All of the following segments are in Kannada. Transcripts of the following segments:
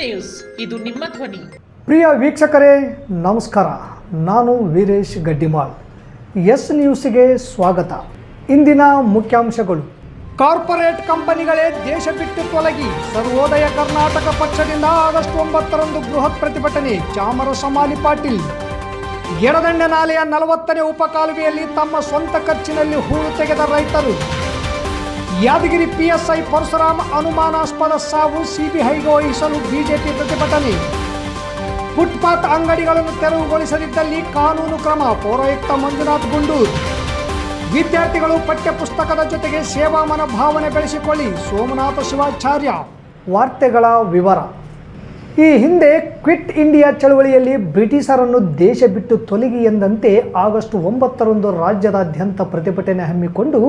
ನ್ಯೂಸ್. ಇದು ನಿಮ್ಮ ಧ್ವನಿ. ಪ್ರಿಯ ವೀಕ್ಷಕರೇ, ನಮಸ್ಕಾರ. ನಾನು ವೀರೇಶ್ ಗಡ್ಡಿಮಾಳ್ ಎಸ್ ನ್ಯೂಸ್ಗೆ ಸ್ವಾಗತ. ಇಂದಿನ ಮುಖ್ಯಾಂಶಗಳು. ಕಾರ್ಪೊರೇಟ್ ಕಂಪನಿಗಳೇ ದೇಶ ಬಿಟ್ಟು ತೊಲಗಿ ಸರ್ವೋದಯ ಕರ್ನಾಟಕ ಪಕ್ಷದಿಂದ ಆಗಸ್ಟ್ ಒಂಬತ್ತರಂದು ಬೃಹತ್ ಪ್ರತಿಭಟನೆ ಚಾಮರ ಸಮಾಲಿ ಪಾಟೀಲ್. ಎಡದಂಡೆ ನಾಲೆಯ ನಲವತ್ತನೇ ಉಪಕಾಲುವೆಯಲ್ಲಿ ತಮ್ಮ ಸ್ವಂತ ಖರ್ಚಿನಲ್ಲಿ ಹೂಳು ತೆಗೆದ ರೈತರು. ಯಾದಗಿರಿ ಪಿಎಸ್ಐ ಪರಶುರಾಮ್ ಅನುಮಾನಾಸ್ಪದ ಸಾವು ಸಿಬಿಐಗೆ ವಹಿಸಲು ಬಿಜೆಪಿ ಪ್ರತಿಭಟನೆ. ಫುಟ್ಪಾತ್ ಅಂಗಡಿಗಳನ್ನು ತೆರವುಗೊಳಿಸದಿದ್ದಲ್ಲಿ ಕಾನೂನು ಕ್ರಮ, ಪೌರಾಯುಕ್ತ ಮಂಜುನಾಥ್ ಗುಂಡೂರ್. ವಿದ್ಯಾರ್ಥಿಗಳು ಪಠ್ಯಪುಸ್ತಕದ ಜೊತೆಗೆ ಸೇವಾ ಮನೋಭಾವನೆ ಬೆಳೆಸಿಕೊಳ್ಳಿ, ಸೋಮನಾಥ ಶಿವಾಚಾರ್ಯ. ವಾರ್ತೆಗಳ ವಿವರ. ಈ ಹಿಂದೆ ಕ್ವಿಟ್ ಇಂಡಿಯಾ ಚಳವಳಿಯಲ್ಲಿ ಬ್ರಿಟಿಷರನ್ನು ದೇಶ ಬಿಟ್ಟು ತೊಲಗಿ ಎಂದಂತೆ ಆಗಸ್ಟ್ ಒಂಬತ್ತರಂದು ರಾಜ್ಯದಾದ್ಯಂತ ಪ್ರತಿಭಟನೆ ಹಮ್ಮಿಕೊಂಡು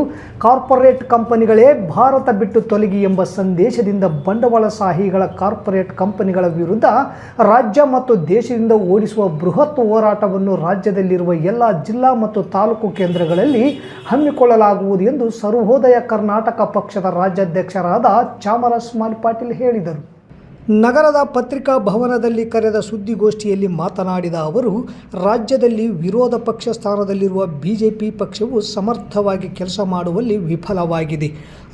ಕಾರ್ಪೊರೇಟ್ ಕಂಪನಿಗಳೇ ಭಾರತ ಬಿಟ್ಟು ತೊಲಗಿ ಎಂಬ ಸಂದೇಶದಿಂದ ಬಂಡವಾಳಶಾಹಿಗಳ ಕಾರ್ಪೊರೇಟ್ ಕಂಪನಿಗಳ ವಿರುದ್ಧ ರಾಜ್ಯ ಮತ್ತು ದೇಶದಿಂದ ಓಡಿಸುವ ಬೃಹತ್ ಹೋರಾಟವನ್ನು ರಾಜ್ಯದಲ್ಲಿರುವ ಎಲ್ಲ ಜಿಲ್ಲಾ ಮತ್ತು ತಾಲೂಕು ಕೇಂದ್ರಗಳಲ್ಲಿ ಹಮ್ಮಿಕೊಳ್ಳಲಾಗುವುದು ಎಂದು ಸರ್ವೋದಯ ಕರ್ನಾಟಕ ಪಕ್ಷದ ರಾಜ್ಯಾಧ್ಯಕ್ಷರಾದ ಚಾಮರಸ್ಮಾಲ್ ಪಾಟೀಲ್ ಹೇಳಿದರು. ನಗರದ ಪತ್ರಿಕಾ ಭವನದಲ್ಲಿ ಕರೆದ ಸುದ್ದಿಗೋಷ್ಠಿಯಲ್ಲಿ ಮಾತನಾಡಿದ ಅವರು, ರಾಜ್ಯದಲ್ಲಿ ವಿರೋಧ ಪಕ್ಷ ಸ್ಥಾನದಲ್ಲಿರುವ ಬಿಜೆಪಿ ಪಕ್ಷವು ಸಮರ್ಥವಾಗಿ ಕೆಲಸ ಮಾಡುವಲ್ಲಿ ವಿಫಲವಾಗಿದೆ.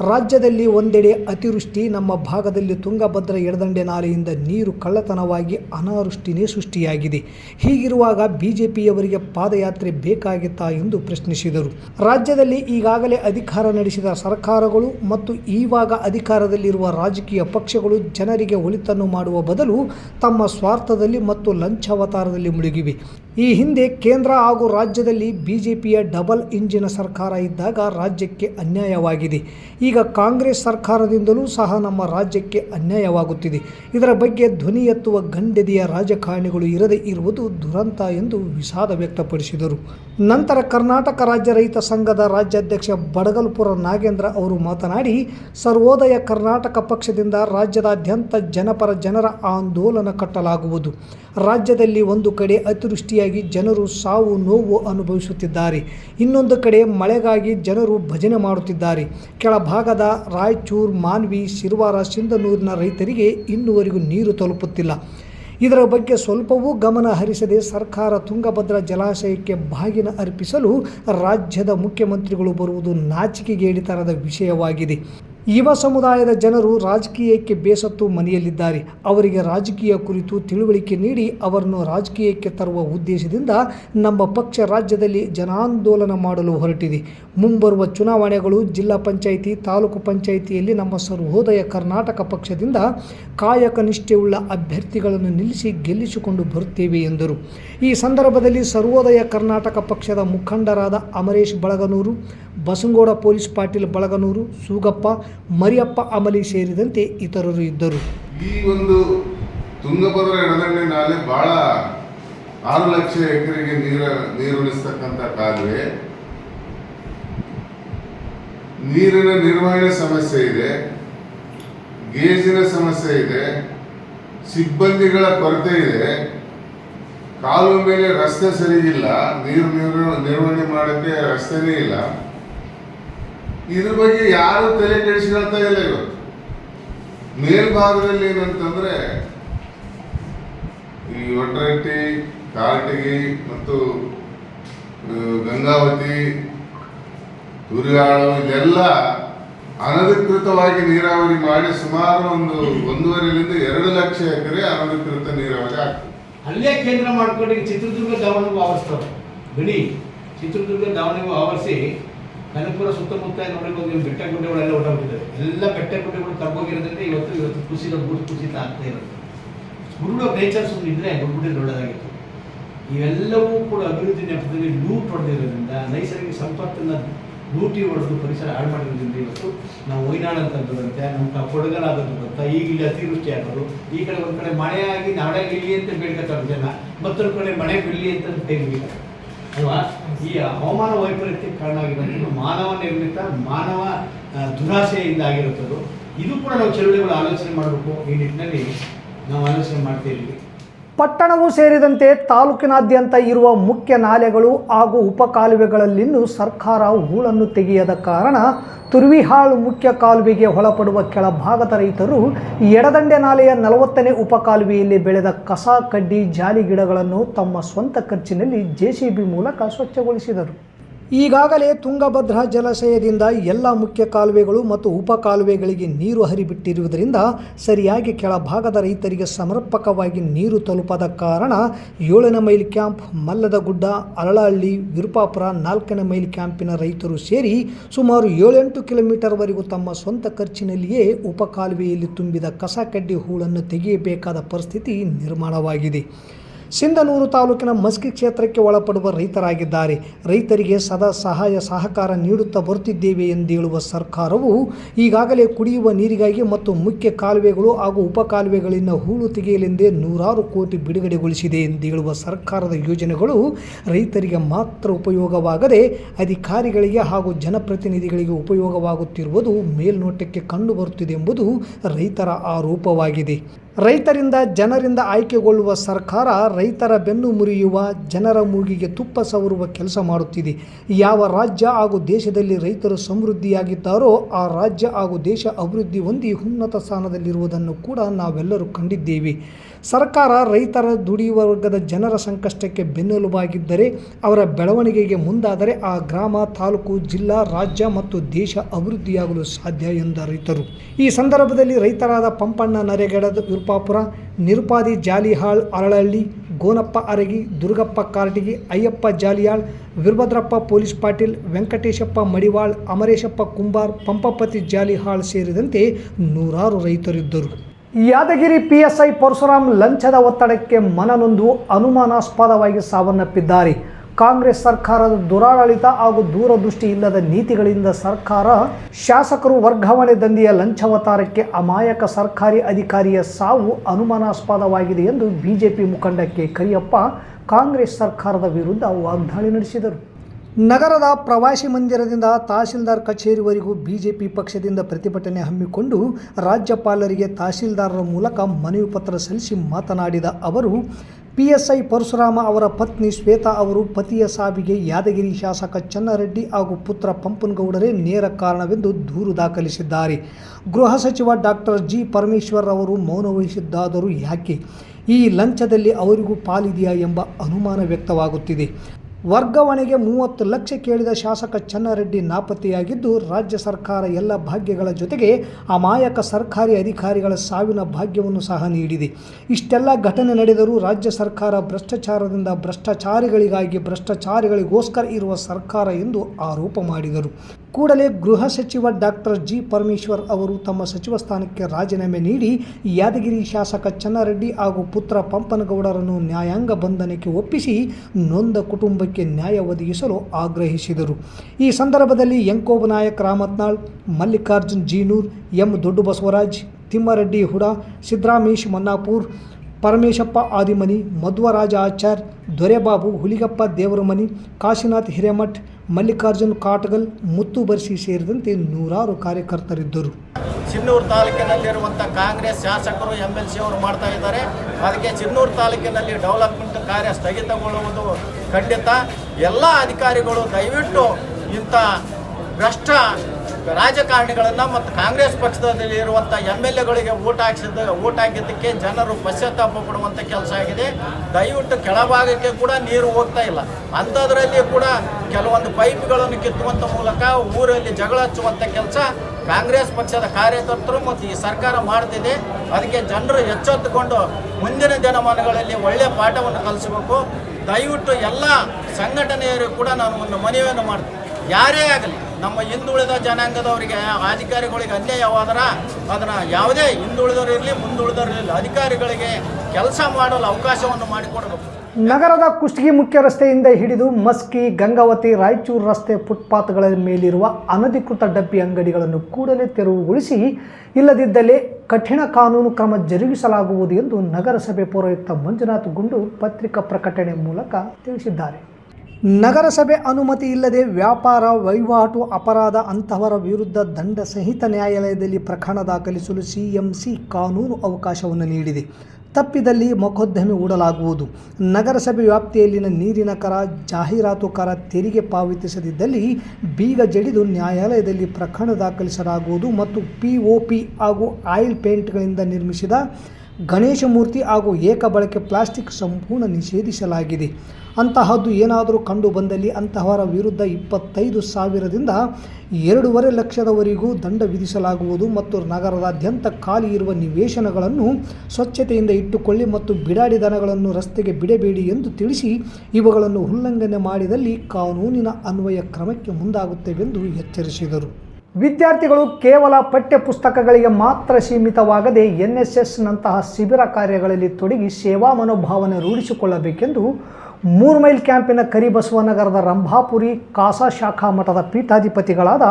ರಾಜ್ಯದಲ್ಲಿ ಒಂದೆಡೆ ಅತಿವೃಷ್ಟಿ, ನಮ್ಮ ಭಾಗದಲ್ಲಿ ತುಂಗಭದ್ರ ಎಡದಂಡೆ ನಾಲೆಯಿಂದ ನೀರು ಕಳ್ಳತನವಾಗಿ ಅನಾವೃಷ್ಟಿನೇ ಸೃಷ್ಟಿಯಾಗಿದೆ. ಹೀಗಿರುವಾಗ ಬಿಜೆಪಿಯವರಿಗೆ ಪಾದಯಾತ್ರೆ ಬೇಕಾಗಿತ್ತಾ ಎಂದು ಪ್ರಶ್ನಿಸಿದರು. ರಾಜ್ಯದಲ್ಲಿ ಈಗಾಗಲೇ ಅಧಿಕಾರ ನಡೆಸಿದ ಸರ್ಕಾರಗಳು ಮತ್ತು ಈವಾಗ ಅಧಿಕಾರದಲ್ಲಿರುವ ರಾಜಕೀಯ ಪಕ್ಷಗಳು ಜನರಿಗೆ ಒಳಿತನ್ನು ಮಾಡುವ ಬದಲು ತಮ್ಮ ಸ್ವಾರ್ಥದಲ್ಲಿ ಮತ್ತು ಲಂಚಾವತಾರದಲ್ಲಿ ಮುಳುಗಿವೆ. ಈ ಹಿಂದೆ ಕೇಂದ್ರ ಹಾಗೂ ರಾಜ್ಯದಲ್ಲಿ ಬಿ ಜೆ ಪಿಯ ಡಬಲ್ ಇಂಜಿನ ಸರ್ಕಾರ ಇದ್ದಾಗ ರಾಜ್ಯಕ್ಕೆ ಅನ್ಯಾಯವಾಗಿದೆ. ಈಗ ಕಾಂಗ್ರೆಸ್ ಸರ್ಕಾರದಿಂದಲೂ ಸಹ ನಮ್ಮ ರಾಜ್ಯಕ್ಕೆ ಅನ್ಯಾಯವಾಗುತ್ತಿದೆ. ಇದರ ಬಗ್ಗೆ ಧ್ವನಿ ಎತ್ತುವ ಗಂಡೆದಿಯ ರಾಜಕಾರಣಿಗಳು ಇರದೇ ಇರುವುದು ದುರಂತ ಎಂದು ವಿಷಾದ ವ್ಯಕ್ತಪಡಿಸಿದರು. ನಂತರ ಕರ್ನಾಟಕ ರಾಜ್ಯ ರೈತ ಸಂಘದ ರಾಜ್ಯಾಧ್ಯಕ್ಷ ಬಡಗಲ್ಪುರ ನಾಗೇಂದ್ರ ಅವರು ಮಾತನಾಡಿ, ಸರ್ವೋದಯ ಕರ್ನಾಟಕ ಪಕ್ಷದಿಂದ ರಾಜ್ಯದಾದ್ಯಂತ ಜನಪರ ಜನರ ಆಂದೋಲನ ಕಟ್ಟಲಾಗುವುದು. ರಾಜ್ಯದಲ್ಲಿ ಒಂದು ಕಡೆ ಜನರು ಸಾವು ನೋವು ಅನುಭವಿಸುತ್ತಿದ್ದಾರೆ. ಇನ್ನೊಂದು ಕಡೆ ಮಳೆಗಾಗಿ ಜನರು ಭಜನೆ ಮಾಡುತ್ತಿದ್ದಾರೆ. ಕೆಳಭಾಗದ ರಾಯಚೂರು, ಮಾನ್ವಿ, ಶಿರ್ವಾರ, ಸಿಂಧನೂರಿನ ರೈತರಿಗೆ ಇನ್ನುವರೆಗೂ ನೀರು ತಲುಪುತ್ತಿಲ್ಲ. ಇದರ ಬಗ್ಗೆ ಸ್ವಲ್ಪವೂ ಗಮನ ಹರಿಸದೆ ಸರ್ಕಾರ ತುಂಗಭದ್ರಾ ಜಲಾಶಯಕ್ಕೆ ಬಾಗಿನ ಅರ್ಪಿಸಲು ರಾಜ್ಯದ ಮುಖ್ಯಮಂತ್ರಿಗಳು ಬರುವುದು ನಾಚಿಕೆಗೇಡಿತನದ ವಿಷಯವಾಗಿದೆ. ಯುವ ಸಮುದಾಯದ ಜನರು ರಾಜಕೀಯಕ್ಕೆ ಬೇಸತ್ತು ಮನೆಯಲ್ಲಿದ್ದಾರೆ. ಅವರಿಗೆ ರಾಜಕೀಯ ಕುರಿತು ತಿಳುವಳಿಕೆ ನೀಡಿ ಅವರನ್ನು ರಾಜಕೀಯಕ್ಕೆ ತರುವ ಉದ್ದೇಶದಿಂದ ನಮ್ಮ ಪಕ್ಷ ರಾಜ್ಯದಲ್ಲಿ ಜನಾಂದೋಲನ ಮಾಡಲು ಹೊರಟಿದೆ. ಮುಂಬರುವ ಚುನಾವಣೆಗಳು ಜಿಲ್ಲಾ ಪಂಚಾಯಿತಿ, ತಾಲೂಕು ಪಂಚಾಯಿತಿಯಲ್ಲಿ ನಮ್ಮ ಸರ್ವೋದಯ ಕರ್ನಾಟಕ ಪಕ್ಷದಿಂದ ಕಾಯಕ ನಿಷ್ಠೆಯುಳ್ಳ ಅಭ್ಯರ್ಥಿಗಳನ್ನು ನಿಲ್ಲಿಸಿ ಗೆಲ್ಲಿಸಿಕೊಂಡು ಬರುತ್ತೇವೆ ಎಂದರು. ಈ ಸಂದರ್ಭದಲ್ಲಿ ಸರ್ವೋದಯ ಕರ್ನಾಟಕ ಪಕ್ಷದ ಮುಖಂಡರಾದ ಅಮರೇಶ್ ಬಳಗನೂರು ಬಸಂಗೌಡ ಪೊಲೀಸ್ ಪಾಟೀಲ್ ಬಳಗನೂರು, ಸೂಗಪ್ಪ, ಮರಿಯಪ್ಪ ಅಮಲಿ ಸೇರಿದಂತೆ ಇತರರು ಇದ್ದರು. ಈ ಒಂದು ತುಂಗಭದ್ರ ಎಡದಂಡೆ ನಾಲೆ ಬಹಳ ಆರು ಲಕ್ಷ ಎಕರೆಗೆ ನೀರ, ನೀರುಣಿಸ್ತಕ್ಕಂಥ ಕಾಲುವೆ. ನೀರಿನ ನಿರ್ವಹಣೆ ಸಮಸ್ಯೆ ಇದೆ, ಗೇಜಿನ ಸಮಸ್ಯೆ ಇದೆ, ಸಿಬ್ಬಂದಿಗಳ ಕೊರತೆ ಇದೆ. ಕಾಲುವೆ ಮೇಲೆ ರಸ್ತೆ ಸರಿಯಿಲ್ಲ ನೀರು ನಿರ್ವಹಣೆ ಮಾಡೋಕ್ಕೆ ರಸ್ತೆನೇ ಇಲ್ಲ. ಇದ್ರ ಬಗ್ಗೆ ಯಾರು ತಲೆ ಕೆಡಿಸ್ಕೊಳ್ತಾ ಇಲ್ಲ ಇವತ್ತು ಮೇಲ್ಭಾಗದಲ್ಲಿ ಏನಂತಂದ್ರೆ ಈ ಒಟ್ರಟ್ಟಿ ಕಾರಟಗಿ ಮತ್ತು ಗಂಗಾವತಿ ತುರಿಯಾಳು ಇದೆಲ್ಲ ಅನಧಿಕೃತವಾಗಿ ನೀರಾವರಿ ಮಾಡಿ ಸುಮಾರು ಒಂದು ಒಂದೂವರೆಲಿಂದ ಎರಡು ಲಕ್ಷ ಎಕರೆ ಅನಧಿಕೃತ ನೀರಾವರಿ ಆಗ್ತದೆ. ಅಲ್ಲೇ ಕೇಂದ್ರ ಮಾಡ್ಕೊಂಡು ಚಿತ್ರದುರ್ಗ ದಾವಣಗೆರೆ ಆವರಿಸ್ತಾರೆ. ಗಡಿ ಚಿತ್ರದುರ್ಗ ದಾವಣಗೆರೆ ಆವರಿಸಿ ಕನಕಪುರ ಸುತ್ತಮುತ್ತ ನೋಡಿರ್ಬೋದು ನೀವು ಬೆಟ್ಟ ಗುಡ್ಡೆಗಳೆಲ್ಲ ಹೊರಟೋಗ್ಬಿಟ್ಟಿದೆ ಎಲ್ಲ ಬೆಟ್ಟ ಗುಡ್ಡೆಗಳು ತಗ್ಗೋಗಿರೋದ್ರಿಂದ ಇವತ್ತು ಇವತ್ತು ಕುಸಿತ ಗುಡ್ ಕುಸಿತ ಆಗ್ತಾ ಇರುತ್ತೆ. ಗುರುಳು ನೇಚರ್ಸ್ ಇದ್ರೆ ಗುಡ್ಡೆ ದೊಡ್ಡದಾಗಿತ್ತು. ಇವೆಲ್ಲವೂ ಕೂಡ ಅಭಿವೃದ್ಧಿ ನೆಪದಲ್ಲಿ ಲೂಟ್ ಹೊಡೆದಿರೋದ್ರಿಂದ ನೈಸರ್ಗಿಕ ಸಂಪತ್ತನ್ನು ಲೂಟಿ ಹೊಡೆದು ಪರಿಸರ ಹಾಳು ಮಾಡಿರೋದ್ರಿಂದ ಇವತ್ತು ನಾವು ವೈನಾಡ್ ಅಂತ ಬರುತ್ತೆ ನಮ್ಮ ಕೊಡಗಲಾಗೋದು ಬರುತ್ತೆ ಈಗ ಇಲ್ಲಿ ಅತಿವೃಷ್ಟಿ ಆಗೋದು, ಈ ಕಡೆ ಒಂದು ಕಡೆ ಮಳೆಯಾಗಿ ನಾಳೆ ಇಲ್ಲಿ ಅಂತ ಬೇಡ್ಕೊತಾರೆ ಜನ, ಮತ್ತೊಂದು ಕಡೆ ಮಳೆ ಬೀಳಲಿ ಅಂತ ಬೇಡ್ಬೇಕು ಅಲ್ವಾ? ಈ ಹವಾಮಾನ ವೈಪರೀತ್ಯಕ್ಕೆ ಕಾರಣ ಆಗಿರೋದು ಮಾನವ ನಿರ್ಮಿತ, ಮಾನವ ದುರಾಸೆಯಿಂದ ಆಗಿರುತ್ತದೆ ಇದು ಕೂಡ ನಾವು ಚಳುವಳಿಗಳು ಆಲೋಚನೆ ಮಾಡಬೇಕು. ಈ ನಿಟ್ಟಿನಲ್ಲಿ ನಾವು ಆಲೋಚನೆ ಮಾಡ್ತಾ ಪಟ್ಟಣವೂ ಸೇರಿದಂತೆ ತಾಲೂಕಿನಾದ್ಯಂತ ಇರುವ ಮುಖ್ಯ ನಾಲೆಗಳು ಹಾಗೂ ಉಪಕಾಲುವೆಗಳಲ್ಲಿನ್ನೂ ಸರ್ಕಾರ ಹೂಳನ್ನು ತೆಗೆಯದ ಕಾರಣ ತುರ್ವಿಹಾಳು ಮುಖ್ಯ ಕಾಲುವೆಗೆ ಒಳಪಡುವ ಕೆಳಭಾಗದ ರೈತರು ಎಡದಂಡೆ ನಾಲೆಯ ನಲವತ್ತನೇ ಉಪಕಾಲುವೆಯಲ್ಲಿ ಬೆಳೆದ ಕಸ, ಕಡ್ಡಿ, ಜಾಲಿ ಗಿಡಗಳನ್ನು ತಮ್ಮ ಸ್ವಂತ ಖರ್ಚಿನಲ್ಲಿ ಜೆಸಿಬಿ ಮೂಲಕ ಸ್ವಚ್ಛಗೊಳಿಸಿದರು. ಈಗಾಗಲೇ ತುಂಗಭದ್ರಾ ಜಲಾಶಯದಿಂದ ಎಲ್ಲ ಮುಖ್ಯ ಕಾಲುವೆಗಳು ಮತ್ತು ಉಪ ಕಾಲುವೆಗಳಿಗೆ ನೀರು ಹರಿಬಿಟ್ಟಿರುವುದರಿಂದ ಸರಿಯಾಗಿ ಕೆಳಭಾಗದ ರೈತರಿಗೆ ಸಮರ್ಪಕವಾಗಿ ನೀರು ತಲುಪದ ಕಾರಣ ಏಳನೇ ಮೈಲ್ ಕ್ಯಾಂಪ್ ಮಲ್ಲದ ಗುಡ್ಡ ಅರಳಹಳ್ಳಿ, ವಿರುಪಾಪುರ ನಾಲ್ಕನೇ ಮೈಲ್ ಕ್ಯಾಂಪಿನ ರೈತರು ಸೇರಿ ಸುಮಾರು ಏಳೆಂಟು ಕಿಲೋಮೀಟರ್ವರೆಗೂ ತಮ್ಮ ಸ್ವಂತ ಖರ್ಚಿನಲ್ಲಿಯೇ ಉಪ ಕಾಲುವೆಯಲ್ಲಿ ತುಂಬಿದ ಕಸ ಕಡ್ಡಿ ಹೂಳನ್ನು ತೆಗೆಯಬೇಕಾದ ಪರಿಸ್ಥಿತಿ ನಿರ್ಮಾಣವಾಗಿದೆ. ಸಿಂಧನೂರು ತಾಲೂಕಿನ ಮಸ್ಕಿ ಕ್ಷೇತ್ರಕ್ಕೆ ಒಳಪಡುವ ರೈತರಾಗಿದ್ದಾರೆ. ರೈತರಿಗೆ ಸದಾ ಸಹಾಯ ಸಹಕಾರ ನೀಡುತ್ತಾ ಬರುತ್ತಿದ್ದೇವೆ ಎಂದೇಳುವ ಸರ್ಕಾರವು ಈಗಾಗಲೇ ಕುಡಿಯುವ ನೀರಿಗಾಗಿ ಮತ್ತು ಮುಖ್ಯ ಕಾಲುವೆಗಳು ಹಾಗೂ ಉಪ ಕಾಲುವೆಗಳಿಂದ ಹೂಳು ತೆಗೆಯಲೆಂದೇ ನೂರಾರು ಕೋಟಿ ಬಿಡುಗಡೆಗೊಳಿಸಿದೆ ಎಂದು ಹೇಳುವ ಸರ್ಕಾರದ ಯೋಜನೆಗಳು ರೈತರಿಗೆ ಮಾತ್ರ ಉಪಯೋಗವಾಗದೆ ಅಧಿಕಾರಿಗಳಿಗೆ ಹಾಗೂ ಜನಪ್ರತಿನಿಧಿಗಳಿಗೆ ಉಪಯೋಗವಾಗುತ್ತಿರುವುದು ಮೇಲ್ನೋಟಕ್ಕೆ ಕಂಡುಬರುತ್ತಿದೆ ಎಂಬುದು ರೈತರ ಆರೋಪವಾಗಿದೆ. ರೈತರಿಂದ ಜನರಿಂದ ಆಯ್ಕೆಗೊಳ್ಳುವ ಸರ್ಕಾರ ರೈತರ ಬೆನ್ನು ಮುರಿಯುವ, ಜನರ ಮೂಗಿಗೆ ತುಪ್ಪ ಸವರುವ ಕೆಲಸ ಮಾಡುತ್ತಿದೆ. ಯಾವ ರಾಜ್ಯ ಹಾಗೂ ದೇಶದಲ್ಲಿ ರೈತರು ಸಮೃದ್ಧಿಯಾಗಿದ್ದಾರೋ ಆ ರಾಜ್ಯ ಹಾಗೂ ದೇಶ ಅಭಿವೃದ್ಧಿ ಹೊಂದಿ ಉನ್ನತ ಸ್ಥಾನದಲ್ಲಿರುವುದನ್ನು ಕೂಡ ನಾವೆಲ್ಲರೂ ಕಂಡಿದ್ದೇವೆ. ಸರ್ಕಾರ ರೈತರ ದುಡಿಯುವ ವರ್ಗದ ಜನರ ಸಂಕಷ್ಟಕ್ಕೆ ಬೆನ್ನೆಲುಬಾಗಿದ್ದರೆ ಅವರ ಬೆಳವಣಿಗೆಗೆ ಮುಂದಾದರೆ ಆ ಗ್ರಾಮ, ತಾಲೂಕು, ಜಿಲ್ಲಾ, ರಾಜ್ಯ ಮತ್ತು ದೇಶ ಅಭಿವೃದ್ಧಿಯಾಗಲು ಸಾಧ್ಯ ಎಂದ ರೈತರು. ಈ ಸಂದರ್ಭದಲ್ಲಿ ರೈತರಾದ ಪಂಪಣ್ಣ ನರೇಗಡದ ವಿರುಪಾಪುರ, ನಿರುಪಾದಿ ಜಾಲಿಹಾಳ್ ಅರಳಹಳ್ಳಿ ಗೋನಪ್ಪ ಅರಗಿ, ದುರ್ಗಪ್ಪ ಕಾರ್ಟಿಗಿ, ಅಯ್ಯಪ್ಪ ಜಾಲಿಯಾಳ್, ವೀರಭದ್ರಪ್ಪ ಪೊಲೀಸ್ ಪಾಟೀಲ್, ವೆಂಕಟೇಶಪ್ಪ ಮಡಿವಾಳ್, ಅಮರೇಶಪ್ಪ ಕುಂಬಾರ್, ಪಂಪಪತಿ ಜಾಲಿಹಾಳ್ ಸೇರಿದಂತೆ ನೂರಾರು ರೈತರಿದ್ದರು. ಯಾದಗಿರಿ ಪಿಎಸ್ಐ ಪರಶುರಾಮ್ ಲಂಚದ ಒತ್ತಡಕ್ಕೆ ಮನನೊಂದು ಅನುಮಾನಾಸ್ಪದವಾಗಿ ಸಾವನ್ನಪ್ಪಿದ್ದಾರೆ. ಕಾಂಗ್ರೆಸ್ ಸರ್ಕಾರದ ದುರಾಡಳಿತ ಹಾಗೂ ದೂರದೃಷ್ಟಿ ಇಲ್ಲದ ನೀತಿಗಳಿಂದ ಸರ್ಕಾರ ಶಾಸಕರು ವರ್ಗಾವಣೆ ದಂಧೆಯ ಲಂಚವತಾರಕ್ಕೆ ಅಮಾಯಕ ಸರ್ಕಾರಿ ಅಧಿಕಾರಿಯ ಸಾವು ಅನುಮಾನಾಸ್ಪದವಾಗಿದೆ ಎಂದು ಬಿಜೆಪಿ ಮುಖಂಡ ಕೆ ಕರಿಯಪ್ಪ ಕಾಂಗ್ರೆಸ್ ಸರ್ಕಾರದ ವಿರುದ್ಧ ವಾಗ್ದಾಳಿ ನಡೆಸಿದರು. ನಗರದ ಪ್ರವಾಸಿ ಮಂದಿರದಿಂದ ತಹಸೀಲ್ದಾರ್ ಕಚೇರಿವರೆಗೂ ಬಿಜೆಪಿ ಪಕ್ಷದಿಂದ ಪ್ರತಿಭಟನೆ ಹಮ್ಮಿಕೊಂಡು ರಾಜ್ಯಪಾಲರಿಗೆ ತಹಸೀಲ್ದಾರರ ಮೂಲಕ ಮನವಿ ಪತ್ರ ಸಲ್ಲಿಸಿ ಮಾತನಾಡಿದ ಅವರು ಪಿಎಸ್ಐ ಪರಶುರಾಮ ಅವರ ಪತ್ನಿ ಶ್ವೇತಾ ಅವರು ಪತಿಯ ಸಾವಿಗೆ ಯಾದಗಿರಿ ಶಾಸಕ ಚನ್ನರೆಡ್ಡಿ ಹಾಗೂ ಪುತ್ರ ಪಂಪನಗೌಡರೇ ನೇರ ಕಾರಣವೆಂದು ದೂರು ದಾಖಲಿಸಿದ್ದಾರೆ. ಗೃಹ ಸಚಿವ ಡಾಕ್ಟರ್ ಜಿ ಪರಮೇಶ್ವರ್ ಅವರು ಮೌನವಹಿಸಿದ್ದಾದರೂ ಯಾಕೆ? ಈ ಲಂಚದಲ್ಲಿ ಅವರಿಗೂ ಪಾಲಿದೆಯಾ ಎಂಬ ಅನುಮಾನ ವ್ಯಕ್ತವಾಗುತ್ತಿದೆ. ವರ್ಗಾವಣೆಗೆ ಮೂವತ್ತು ಲಕ್ಷ ಕೇಳಿದ ಶಾಸಕ ಚನ್ನರೆಡ್ಡಿ ನಾಪತ್ತೆಯಾಗಿದ್ದು, ರಾಜ್ಯ ಸರ್ಕಾರ ಎಲ್ಲ ಭಾಗ್ಯಗಳ ಜೊತೆಗೆ ಅಮಾಯಕ ಸರ್ಕಾರಿ ಅಧಿಕಾರಿಗಳ ಸಾವಿನ ಭಾಗ್ಯವನ್ನು ಸಹ ನೀಡಿದೆ. ಇಷ್ಟೆಲ್ಲ ಘಟನೆ ನಡೆದರೂ ರಾಜ್ಯ ಸರ್ಕಾರ ಭ್ರಷ್ಟಾಚಾರದಿಂದ ಭ್ರಷ್ಟಾಚಾರಿಗಳಿಗಾಗಿ ಭ್ರಷ್ಟಾಚಾರಿಗಳಿಗೋಸ್ಕರ ಇರುವ ಸರ್ಕಾರ ಎಂದು ಆರೋಪ ಮಾಡಿದರು. ಕೂಡಲೇ ಗೃಹ ಸಚಿವ ಡಾಕ್ಟರ್ ಜಿ. ಪರಮೇಶ್ವರ್ ಅವರು ತಮ್ಮ ಸಚಿವ ಸ್ಥಾನಕ್ಕೆ ರಾಜೀನಾಮೆ ನೀಡಿ, ಯಾದಗಿರಿ ಶಾಸಕ ಚನ್ನರೆಡ್ಡಿ ಹಾಗೂ ಪುತ್ರ ಪಂಪನಗೌಡರನ್ನು ನ್ಯಾಯಾಂಗ ಬಂಧನಕ್ಕೆ ಒಪ್ಪಿಸಿ, ನೊಂದ ಕುಟುಂಬಕ್ಕೆ ನ್ಯಾಯ ಒದಗಿಸಲು ಆಗ್ರಹಿಸಿದರು. ಈ ಸಂದರ್ಭದಲ್ಲಿ ಯಂಕೋಬ ನಾಯಕ್ ರಾಮತ್ನಾಳ್, ಮಲ್ಲಿಕಾರ್ಜುನ್ ಜೀನೂರ್, ಎಂ ದೊಡ್ಡ ಬಸವರಾಜ್ ತಿಮ್ಮಾರೆಡ್ಡಿ ಹುಡ, ಸಿದ್ದರಾಮೇಶ್ ಮನ್ನಾಪುರ್, ಪರಮೇಶಪ್ಪ ಆದಿಮನಿ, ಮಧ್ವರಾಜ ಆಚಾರ್, ದೊರೆಬಾಬು ಹುಲಿಗಪ್ಪ ದೇವರಮನಿ, ಕಾಶಿನಾಥ್ ಹಿರೇಮಠ್ ಮಲ್ಲಿಕಾರ್ಜುನ್ ಕಾಟಗಲ್, ಮುತ್ತು ಬರ್ಸಿ ಸೇರಿದಂತೆ ನೂರಾರು ಕಾರ್ಯಕರ್ತರಿದ್ದರು. ಚಿನ್ನೂರು ತಾಲೂಕಿನಲ್ಲಿರುವಂಥ ಕಾಂಗ್ರೆಸ್ ಶಾಸಕರು ಎಂ ಎಲ್ ಸಿ ಅವರು ಮಾಡ್ತಾ ಇದ್ದಾರೆ. ಅದಕ್ಕೆ ಚಿನ್ನೂರು ತಾಲೂಕಿನಲ್ಲಿ ಡೆವಲಪ್ಮೆಂಟ್ ಕಾರ್ಯ ಸ್ಥಗಿತಗೊಳ್ಳುವುದು ಖಂಡಿತ. ಎಲ್ಲ ಅಧಿಕಾರಿಗಳು ದಯವಿಟ್ಟು ಇಂಥ ಭ್ರಷ್ಟ ರಾಜಕಾರಣಿಗಳನ್ನು ಮತ್ತು ಕಾಂಗ್ರೆಸ್ ಪಕ್ಷದಲ್ಲಿ ಇರುವಂಥ ಎಂ ಎಲ್ ಎಗಳಿಗೆ ಊಟ ಹಾಕಿಸಿದ ಊಟ ಹಾಕಿದ್ದಕ್ಕೆ ಜನರು ಪಶ್ಚಾತ್ತಾಪ ಪಡುವಂತ ಕೆಲಸ ಆಗಿದೆ. ದಯವಿಟ್ಟು ಕೆಳಭಾಗಕ್ಕೆ ಕೂಡ ನೀರು ಹೋಗ್ತಾ ಇಲ್ಲ. ಅಂಥದ್ರಲ್ಲಿ ಕೂಡ ಕೆಲವೊಂದು ಪೈಪ್ಗಳನ್ನು ಕಿತ್ತುವಂಥ ಮೂಲಕ ಊರಲ್ಲಿ ಜಗಳ ಹಚ್ಚುವಂಥ ಕೆಲಸ ಕಾಂಗ್ರೆಸ್ ಪಕ್ಷದ ಕಾರ್ಯಕರ್ತರು ಮತ್ತು ಈ ಸರ್ಕಾರ ಮಾಡ್ತಿದೆ. ಅದಕ್ಕೆ ಜನರು ಎಚ್ಚೆತ್ತುಕೊಂಡು ಮುಂದಿನ ದಿನಮಾನಗಳಲ್ಲಿ ಒಳ್ಳೆಯ ಪಾಠವನ್ನು ಕಲಿಸಬೇಕು. ದಯವಿಟ್ಟು ಎಲ್ಲ ಸಂಘಟನೆಯರು ಕೂಡ ನಾನು ಒಂದು ಮನವಿಯನ್ನು ಮಾಡ್ತೀನಿ. ಯಾರೇ ಆಗಲಿ ನಮ್ಮ ಹಿಂದುಳಿದ ಜನಾಂಗದವರಿಗೆ, ಅಧಿಕಾರಿಗಳಿಗೆ ಅನ್ಯಾಯವಾದ್ರ ಅದನ್ನು ಯಾವುದೇ ಹಿಂದುಳಿದವರು ಇರಲಿ, ಮುಂದುಳಿದವರು ಇರಲಿ, ಅಧಿಕಾರಿಗಳಿಗೆ ಕೆಲಸ ಮಾಡಲು ಅವಕಾಶವನ್ನು ಮಾಡಿಕೊಡಬೇಕು. ನಗರದ ಕುಷ್ಟಗಿ ಮುಖ್ಯ ರಸ್ತೆಯಿಂದ ಹಿಡಿದು ಮಸ್ಕಿ, ಗಂಗಾವತಿ, ರಾಯಚೂರು ರಸ್ತೆ ಫುಟ್ಪಾತ್ಗಳ ಮೇಲಿರುವ ಅನಧಿಕೃತ ಡಬ್ಬಿ ಅಂಗಡಿಗಳನ್ನು ಕೂಡಲೇ ತೆರವುಗೊಳಿಸಿ ಇಲ್ಲದಿದ್ದಲ್ಲಿ ಕಠಿಣ ಕಾನೂನು ಕ್ರಮ ಜರುಗಿಸಲಾಗುವುದು ಎಂದು ನಗರಸಭೆ ಪೌರಾಯುಕ್ತ ಮಂಜುನಾಥ್ ಗುಂಡು ಪತ್ರಿಕಾ ಪ್ರಕಟಣೆ ಮೂಲಕ ತಿಳಿಸಿದ್ದಾರೆ. ನಗರಸಭೆ ಅನುಮತಿ ಇಲ್ಲದೆ ವ್ಯಾಪಾರ, ವಹಿವಾಟು, ಅಪರಾಧ ಅಂತಹವರ ವಿರುದ್ಧ ದಂಡ ಸಹಿತ ನ್ಯಾಯಾಲಯದಲ್ಲಿ ಪ್ರಕರಣ ದಾಖಲಿಸಲು ಸಿಎಂಸಿ ಕಾನೂನು ಅವಕಾಶವನ್ನು ನೀಡಿದೆ. ತಪ್ಪಿದಲ್ಲಿ ಮೊಕದ್ದಮೆ ಹೂಡಲಾಗುವುದು. ನಗರಸಭೆ ವ್ಯಾಪ್ತಿಯಲ್ಲಿನ ನೀರಿನ ಕರ, ಜಾಹೀರಾತು ಕರ ತೆರಿಗೆ ಪಾವತಿಸದಿದ್ದಲ್ಲಿ ಬೀಗ ಜಡಿದು ನ್ಯಾಯಾಲಯದಲ್ಲಿ ಪ್ರಕರಣ ದಾಖಲಿಸಲಾಗುವುದು ಮತ್ತು ಪಿ ಒ ಪಿ ಹಾಗೂ ಆಯಿಲ್ ಪೇಂಟ್ಗಳಿಂದ ನಿರ್ಮಿಸಿದ ಗಣೇಶ ಮೂರ್ತಿ ಹಾಗೂ ಏಕ ಬಳಕೆ ಪ್ಲಾಸ್ಟಿಕ್ ಸಂಪೂರ್ಣ ನಿಷೇಧಿಸಲಾಗಿದೆ. ಅಂತಹದ್ದು ಏನಾದರೂ ಕಂಡು ಬಂದಲ್ಲಿ ಅಂತಹವರ ವಿರುದ್ಧ ಇಪ್ಪತ್ತೈದು ಸಾವಿರದಿಂದ ಎರಡೂವರೆ ಲಕ್ಷದವರೆಗೂ ದಂಡ ವಿಧಿಸಲಾಗುವುದು ಮತ್ತು ನಗರದಾದ್ಯಂತ ಖಾಲಿ ಇರುವ ನಿವೇಶನಗಳನ್ನು ಸ್ವಚ್ಛತೆಯಿಂದ ಇಟ್ಟುಕೊಳ್ಳಿ ಮತ್ತು ಬಿಡಾಡಿ ದನಗಳನ್ನು ರಸ್ತೆಗೆ ಬಿಡಬೇಡಿ ಎಂದು ತಿಳಿಸಿ ಇವುಗಳನ್ನು ಉಲ್ಲಂಘನೆ ಮಾಡಿದಲ್ಲಿ ಕಾನೂನಿನ ಅನ್ವಯ ಕ್ರಮಕ್ಕೆ ಮುಂದಾಗುತ್ತೇವೆಂದು ಎಚ್ಚರಿಸಿದರು. ವಿದ್ಯಾರ್ಥಿಗಳು ಕೇವಲ ಪಠ್ಯಪುಸ್ತಕಗಳಿಗೆ ಮಾತ್ರ ಸೀಮಿತವಾಗದೆ ಎನ್ ಎಸ್ ಎಸ್ನಂತಹ ಶಿಬಿರ ಕಾರ್ಯಗಳಲ್ಲಿ ತೊಡಗಿ ಸೇವಾ ಮನೋಭಾವನೆ ರೂಢಿಸಿಕೊಳ್ಳಬೇಕೆಂದು ಮೂರು ಮೈಲ್ ಕ್ಯಾಂಪಿನ ಕರಿಬಸವನಗರದ ರಂಭಾಪುರಿ ಕಾಸಾ ಶಾಖಾ ಮಠದ ಪೀಠಾಧಿಪತಿಗಳಾದ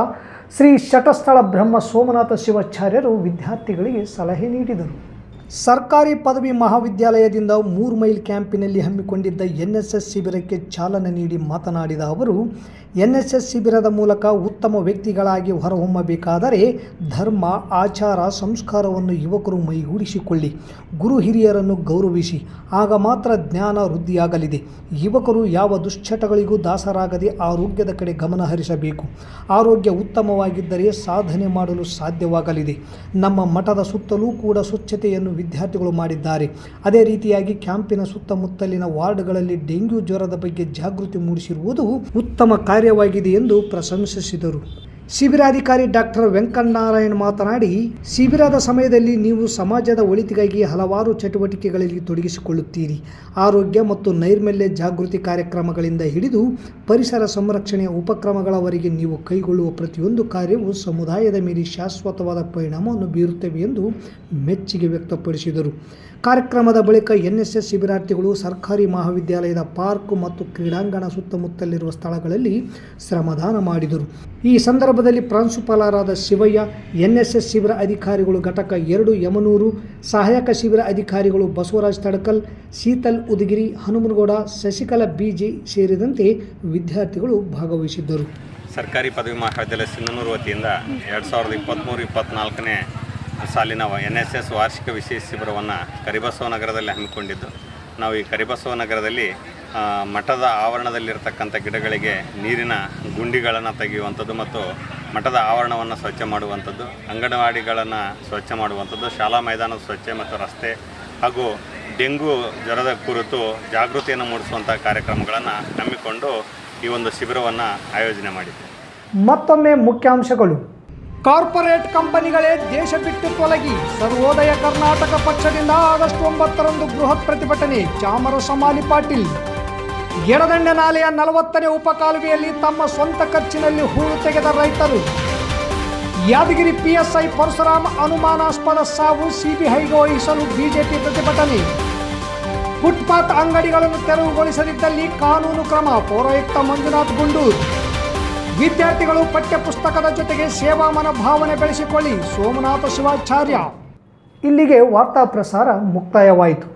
ಶ್ರೀ ಶಟಸ್ಥಳ ಬ್ರಹ್ಮ ಸೋಮನಾಥ ಶಿವಾಚಾರ್ಯರು ವಿದ್ಯಾರ್ಥಿಗಳಿಗೆ ಸಲಹೆ ನೀಡಿದರು. ಸರ್ಕಾರಿ ಪದವಿ ಮಹಾವಿದ್ಯಾಲಯದಿಂದ ಮೂರು ಮೈಲ್ ಕ್ಯಾಂಪಿನಲ್ಲಿ ಹಮ್ಮಿಕೊಂಡಿದ್ದ ಎನ್ ಎಸ್ ಎಸ್ ಶಿಬಿರಕ್ಕೆ ಚಾಲನೆ ನೀಡಿ ಮಾತನಾಡಿದ ಅವರು ಎನ್ ಎಸ್ ಎಸ್ ಶಿಬಿರದ ಮೂಲಕ ಉತ್ತಮ ವ್ಯಕ್ತಿಗಳಾಗಿ ಹೊರಹೊಮ್ಮಬೇಕಾದರೆ ಧರ್ಮ, ಆಚಾರ, ಸಂಸ್ಕಾರವನ್ನು ಯುವಕರು ಮೈಗೂಡಿಸಿಕೊಳ್ಳಿ, ಗುರು ಹಿರಿಯರನ್ನು ಗೌರವಿಸಿ, ಆಗ ಮಾತ್ರ ಜ್ಞಾನ ವೃದ್ಧಿಯಾಗಲಿದೆ. ಯುವಕರು ಯಾವ ದುಶ್ಚಟಗಳಿಗೂ ದಾಸರಾಗದೆ ಆರೋಗ್ಯದ ಕಡೆ ಗಮನ ಹರಿಸಬೇಕು. ಆರೋಗ್ಯ ಉತ್ತಮವಾಗಿದ್ದರೆ ಸಾಧನೆ ಮಾಡಲು ಸಾಧ್ಯವಾಗಲಿದೆ. ನಮ್ಮ ಮಠದ ಸುತ್ತಲೂ ಕೂಡ ಸ್ವಚ್ಛತೆಯನ್ನು ವಿದ್ಯಾರ್ಥಿಗಳು ಮಾಡಿದ್ದಾರೆ. ಅದೇ ರೀತಿಯಾಗಿ ಕ್ಯಾಂಪಿನ ಸುತ್ತಮುತ್ತಲಿನ ವಾರ್ಡ್ಗಳಲ್ಲಿ ಡೆಂಗ್ಯೂ ಜ್ವರದ ಬಗ್ಗೆ ಜಾಗೃತಿ ಮೂಡಿಸಿರುವುದು ಉತ್ತಮ ಕಾರ್ಯವಾಗಿದೆ ಎಂದು ಪ್ರಶಂಸಿಸಿದರು. ಶಿಬಿರಾಧಿಕಾರಿ ಡಾಕ್ಟರ್ ವೆಂಕಣ್ಣಾರಾಯಣ್ ಮಾತನಾಡಿ, ಶಿಬಿರದ ಸಮಯದಲ್ಲಿ ನೀವು ಸಮಾಜದ ಒಳಿತಿಗಾಗಿ ಹಲವಾರು ಚಟುವಟಿಕೆಗಳಲ್ಲಿ ತೊಡಗಿಸಿಕೊಳ್ಳುತ್ತೀರಿ. ಆರೋಗ್ಯ ಮತ್ತು ನೈರ್ಮಲ್ಯ ಜಾಗೃತಿ ಕಾರ್ಯಕ್ರಮಗಳಿಂದ ಹಿಡಿದು ಪರಿಸರ ಸಂರಕ್ಷಣೆಯ ಉಪಕ್ರಮಗಳವರೆಗೆ ನೀವು ಕೈಗೊಳ್ಳುವ ಪ್ರತಿಯೊಂದು ಕಾರ್ಯವು ಸಮುದಾಯದ ಮೇಲೆ ಶಾಶ್ವತವಾದ ಪರಿಣಾಮವನ್ನು ಬೀರುತ್ತವೆ ಎಂದು ಮೆಚ್ಚುಗೆ ವ್ಯಕ್ತಪಡಿಸಿದರು. ಕಾರ್ಯಕ್ರಮದ ಬಳಿಕ ಎನ್ ಎಸ್ ಎಸ್ ಶಿಬಿರಾರ್ಥಿಗಳು, ಸರ್ಕಾರಿ ಮಹಾವಿದ್ಯಾಲಯದ ಪಾರ್ಕ್ ಮತ್ತು ಕ್ರೀಡಾಂಗಣ ಸುತ್ತಮುತ್ತಲಿರುವ ಸ್ಥಳಗಳಲ್ಲಿ ಶ್ರಮದಾನ ಮಾಡಿದರು. ಈ ಸಂದರ್ಭದಲ್ಲಿ ಪ್ರಾಂಶುಪಾಲರಾದ ಶಿವಯ್ಯ ಎನ್ ಎಸ್ ಎಸ್ ಶಿಬಿರ ಅಧಿಕಾರಿಗಳು ಘಟಕ ಎರಡು ಯಮನೂರು ಸಹಾಯಕ ಶಿಬಿರ ಅಧಿಕಾರಿಗಳು ಬಸವರಾಜ್ ತಡಕಲ್ ಶೀತಲ್ ಉದಗಿರಿ ಹನುಮನಗೌಡ ಶಶಿಕಲಾ ಬಿಜಿ ಸೇರಿದಂತೆ ವಿದ್ಯಾರ್ಥಿಗಳು ಭಾಗವಹಿಸಿದ್ದರು. ಸರ್ಕಾರಿ ಪದವಿ ಮಹಾವಿದ್ಯಾಲಯ ಸಿಂಧನೂರು ವತಿಯಿಂದ ಎರಡು ಸಾವಿರದ ಇಪ್ಪತ್ತ್ಮೂರು ಇಪ್ಪತ್ತ್ನಾಲ್ಕನೇ ಸಾಲಿನ ಎನ್ ಎಸ್ ಎಸ್ ವಾರ್ಷಿಕ ವಿಶೇಷ ಶಿಬಿರವನ್ನು ಕರಿಬಸವ ನಗರದಲ್ಲಿ ಹಮ್ಮಿಕೊಂಡಿದ್ದು. ನಾವು ಈ ಕರಿಬಸವ ನಗರದಲ್ಲಿ ಆ, ಮಠದ ಆವರಣದಲ್ಲಿರ್ತಕ್ಕಂಥ ಗಿಡಗಳಿಗೆ ನೀರಿನ ಗುಂಡಿಗಳನ್ನು ತೆಗೆಯುವಂಥದ್ದು ಮತ್ತು ಮಠದ ಆವರಣವನ್ನು ಸ್ವಚ್ಛ ಮಾಡುವಂಥದ್ದು, ಅಂಗನವಾಡಿಗಳನ್ನು ಸ್ವಚ್ಛ ಮಾಡುವಂಥದ್ದು, ಶಾಲಾ ಮೈದಾನ ಸ್ವಚ್ಛ ಮತ್ತು ರಸ್ತೆ ಹಾಗೂ ಡೆಂಗು ಜ್ವರದ ಕುರಿತು ಜಾಗೃತಿಯನ್ನು ಮೂಡಿಸುವಂಥ ಕಾರ್ಯಕ್ರಮಗಳನ್ನು ಹಮ್ಮಿಕೊಂಡು ಈ ಒಂದು ಶಿಬಿರವನ್ನು ಆಯೋಜನೆ ಮಾಡಿದೆ ಮತ್ತೊಮ್ಮೆ ಮುಖ್ಯಾಂಶಗಳು. ಕಾರ್ಪೊರೇಟ್ ಕಂಪನಿಗಳೇ ದೇಶ ಬಿಟ್ಟು ತೊಲಗಿ ಸರ್ವೋದಯ ಕರ್ನಾಟಕ ಪಕ್ಷದಿಂದ ಆಗಸ್ಟ್ ಒಂಬತ್ತರಂದು ಬೃಹತ್ ಪ್ರತಿಭಟನೆ. ಚಾಮರ ಸಮಾಲಿ ಪಾಟೀಲ್. ಎಡದಂಡೆ ನಾಲೆಯ ನಲವತ್ತನೇ ಉಪಕಾಲುವೆಯಲ್ಲಿ ತಮ್ಮ ಸ್ವಂತ ಖರ್ಚಿನಲ್ಲಿ ಹೂಳು ತೆಗೆದ ರೈತರು. ಯಾದಗಿರಿ ಪಿಎಸ್ಐ ಪರಶುರಾಮ್ ಅನುಮಾನಾಸ್ಪದ ಸಾವು ಸಿಬಿಐಗೆ ವಹಿಸಲು ಬಿಜೆಪಿ ಪ್ರತಿಭಟನೆ. ಫುಟ್ಪಾತ್ ಅಂಗಡಿಗಳನ್ನು ತೆರವುಗೊಳಿಸದಿದ್ದಲ್ಲಿ ಕಾನೂನು ಕ್ರಮ, ಪೌರಾಯುಕ್ತ ಮಂಜುನಾಥ್ ಗುಂಡೂರ್. ವಿದ್ಯಾರ್ಥಿಗಳು ಪಠ್ಯಪುಸ್ತಕದ ಜೊತೆಗೆ ಸೇವಾ ಮನೋಭಾವನೆ ಬೆಳೆಸಿಕೊಳ್ಳಿ, ಸೋಮನಾಥ ಶಿವಾಚಾರ್ಯ. ಇಲ್ಲಿಗೆ ವಾರ್ತಾ ಪ್ರಸಾರ ಮುಕ್ತಾಯವಾಯಿತು.